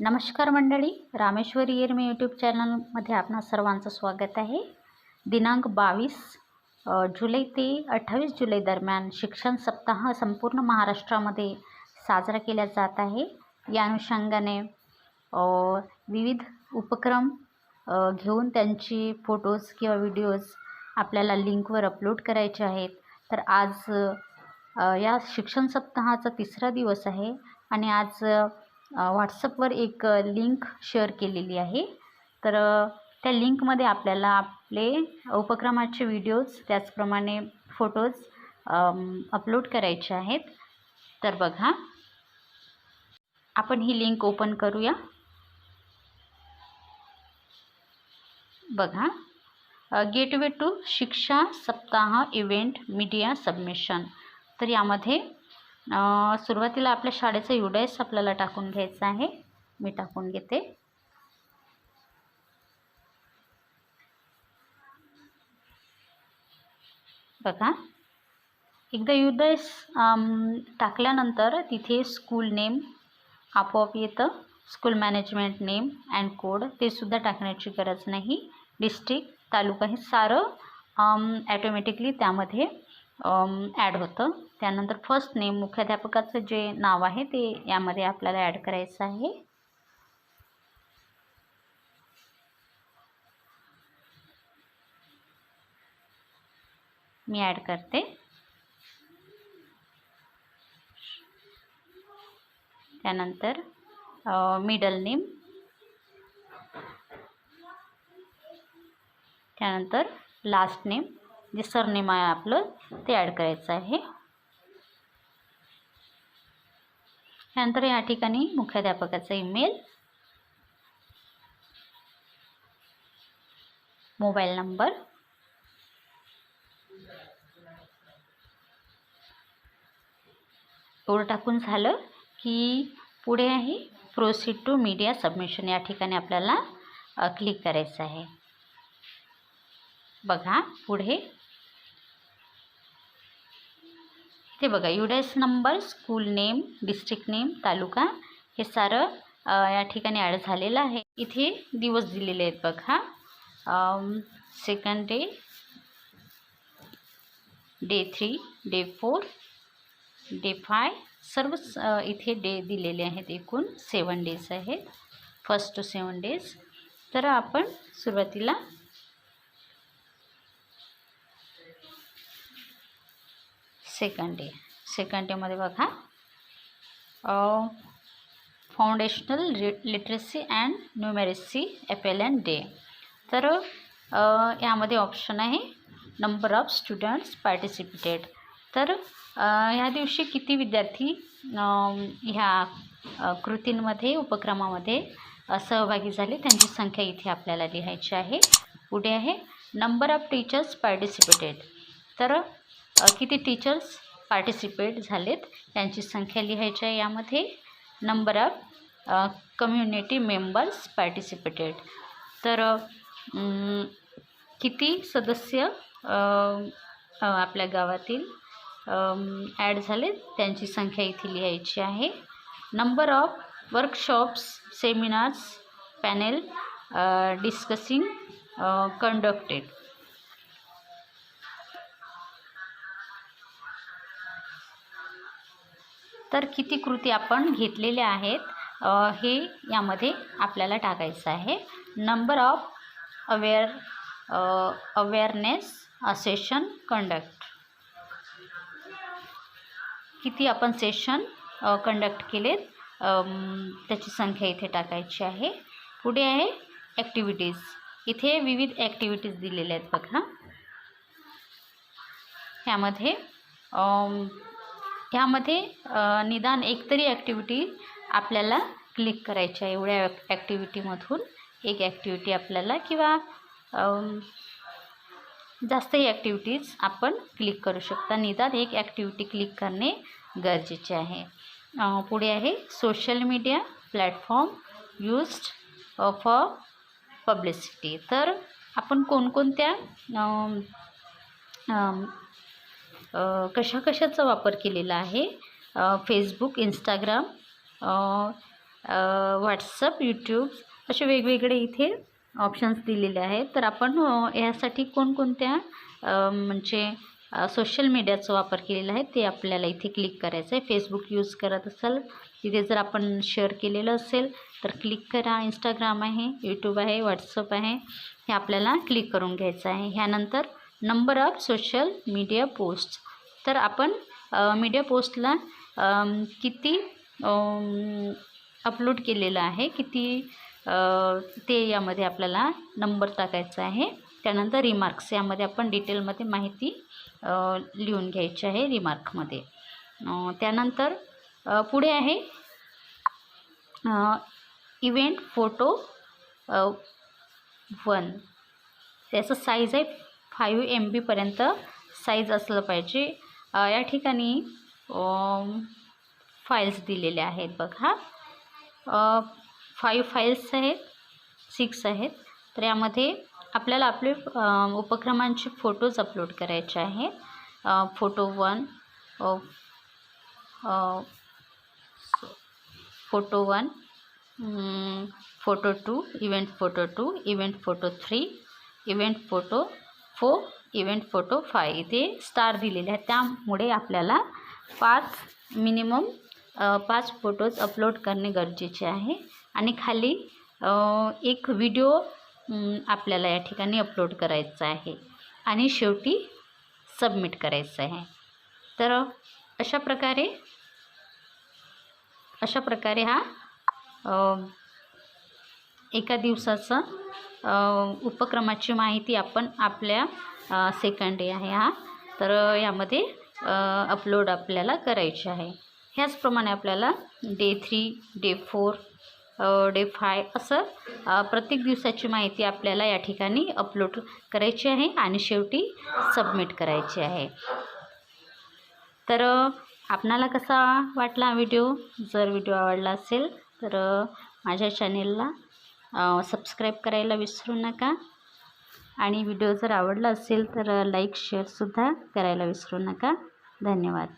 नमस्कार मंडळी रामेश्वरी येरमी यूट्यूब चॅनलमध्ये आपणा सर्वांचं स्वागत आहे. दिनांक बावीस जुलै ते अठ्ठावीस जुलै दरम्यान शिक्षण सप्ताह संपूर्ण महाराष्ट्रामध्ये साजरा केला जात आहे. या अनुषंगाने विविध उपक्रम घेऊन त्यांची फोटोज किंवा व्हिडिओज आपल्याला लिंकवर अपलोड करायचे आहेत. तर आज या शिक्षण सप्ताहाचा तिसरा दिवस आहे आणि आज व्हॉट्सअपवर एक लिंक शेअर केलेली आहे. तर त्या लिंकमध्ये आपल्याला आपले उपक्रमाचे व्हिडिओज त्याचप्रमाणे फोटोज अपलोड करायचे आहेत. तर बघा. आपण ही लिंक ओपन करूया. बघा. गेटवे टू शिक्षा सप्ताह इव्हेंट मीडिया सबमिशन तर यामध्ये सुरुवातीला आपल्या शाळेचं युडायस आपल्याला टाकून घ्यायचं आहे. मी टाकून घेते. बघा. एकदा युडायस टाकल्यानंतर तिथे स्कूल नेम आपोआप येतं. School management name and code ते सुद्धा टाकण्याची गरज नाही. डिस्ट्रिक्ट तालुका हे सारं ॲटोमॅटिकली त्यामध्ये ॲड होतं. त्यानंतर फर्स्ट नेम मुख्याध्यापकाचं जे नाव आहे ते यामध्ये आपल्याला ॲड करायचं आहे. मी ॲड करते. त्यानंतर मिडल नेम त्यानंतर लास्ट नेम जे सरनेम आहे आपलं ते ॲड करायचं आहे. त्यानंतर या ठिकाणी मुख्याध्यापकाचा ईमेल मोबाईल नंबर एवढं टाकून झालं की पुढे आहे प्रोसीड टू मीडिया सबमिशन या ठिकाणी आपल्याला क्लिक करायचं आहे. बघा पुढे ते बघा UDISE number school name district name taluka हे सारं या ठिकाणी ॲड झालेलं आहे. इथे दिवस दिलेले आहेत बघा. Second day day three day four day five सर्वच इथे डे दिलेले आहेत एकूण सेवन डेज आहेत. फर्स्ट टू सेवन डेज तर आपण सुरुवातीला सेकंड डे सेकंड डेमध्ये बघा. Foundational literacy and numeracy F L N day तर यामध्ये ऑप्शन आहे नंबर ऑफ स्टुडंट्स पार्टिसिपेटेड तर ह्या दिवशी किती विद्यार्थी ह्या कृतींमध्ये उपक्रमामध्ये सहभागी झाले? त्यांची संख्या इथे आपल्याला लिहायची आहे. पुढे आहे नंबर ऑफ टीचर्स पार्टिसिपेटेड तर किती टीचर्स पार्टिसिपेट झालेत? त्यांची संख्या लिहायची आहे यामध्ये. Number of community members participated तर किती सदस्य आपल्या गावातील ॲड झाले त्यांची संख्या इथे लिहायची आहे. Number of workshops seminars panel discussing conducted तर किती कृती आपण घेतलेल्या आहेत हे यामध्ये आपल्याला टाकायचं आहे. Number of aware awareness session conduct किती आपण सेशन कंडक्ट केलेत त्याची संख्या इथे टाकायची आहे. पुढे आहे ॲक्टिव्हिटीज इथे विविध ॲक्टिव्हिटीज दिलेल्या आहेत बघा ह्यामध्ये ह्यामध्ये निदान एकतरी ॲक्टिव्हिटी आपल्याला क्लिक करायची आहे. एवढ्या ॲक्टिव्हिटीमधून एक ॲक्टिव्हिटी आपल्याला किंवा जास्तही ॲक्टिव्हिटीज आपण क्लिक करू शकता. निदान एक ॲक्टिव्हिटी क्लिक करणे गरजेचे आहे. पुढे आहे social media platform used for publicity तर आपण कोणकोणत्या कशा कशाचा वापर केलेला आहे? फेसबुक इंस्टाग्राम व्हॉट्सअप यूट्यूब असे वेगवेगळे इथे ऑप्शन्स दिलेले आहेत. तर आपण यासाठी कोणकोणत्या म्हणजे सोशल मीडियाचा वापर केलेला आहे ते आपल्याला इथे क्लिक करायचं आहे. फेसबुक यूज करत असाल तिथे जर आपण शेअर केलेलं असेल तर क्लिक करा. इंस्टाग्राम आहे यूट्यूब आहे व्हॉट्सअप आहे हे आपल्याला क्लिक करून घ्यायचं आहे. ह्यानंतर number of social media post. तर आपण मीडिया पोस्टला किती अपलोड केलेलं आहे किती ते यामध्ये आपल्याला नंबर टाकायचा आहे. त्यानंतर रिमार्क्स यामध्ये आपण डिटेलमध्ये माहिती लिहून घ्यायची आहे रिमार्कमध्ये. त्यानंतर पुढे आहे इव्हेंट फोटो वन. त्याचं साईज आहे फाईव्ह एम बीपर्यंत साईज असलं पाहिजे. या ठिकाणी फाईल्स दिलेल्या आहेत बघा. फाईव्ह फाईल्स आहेत सिक्स आहेत. तर यामध्ये आपल्याला आपले उपक्रमांचे फोटोज अपलोड करायचे आहेत. Photo one photo one photo two event photo two event photo three event photo four event photo five इथे स्टार दिलेले आहेत. त्यामुळे आपल्याला पाच मिनिमम पाच फोटोज अपलोड करणे गरजेचे आहे. आणि खाली एक व्हिडिओ आपल्याला या ठिकाणी अपलोड करायचा आहे. आणि शेवटी सबमिट करायचं आहे. तर अशा प्रकारे अशा प्रकारे हा एका दिवसाचा उपक्रमाची माहिती आपण आपल्या सेकंड डे आहे हा. तर यामध्ये अपलोड आपल्याला करायचे आहे. ह्याचप्रमाणे आपल्याला day three day four day five असं प्रत्येक दिवसाची माहिती आपल्याला या ठिकाणी अपलोड करायची आहे आणि शेवटी सबमिट करायची आहे. तर आपणाला कसा वाटला व्हिडिओ जर व्हिडिओ आवडला असेल तर माझ्या चॅनेलला सबस्क्राईब करायला विसरू नका. आणि व्हिडिओ जर आवडला असेल तर लाईक शेअरसुद्धा करायला विसरू नका. धन्यवाद.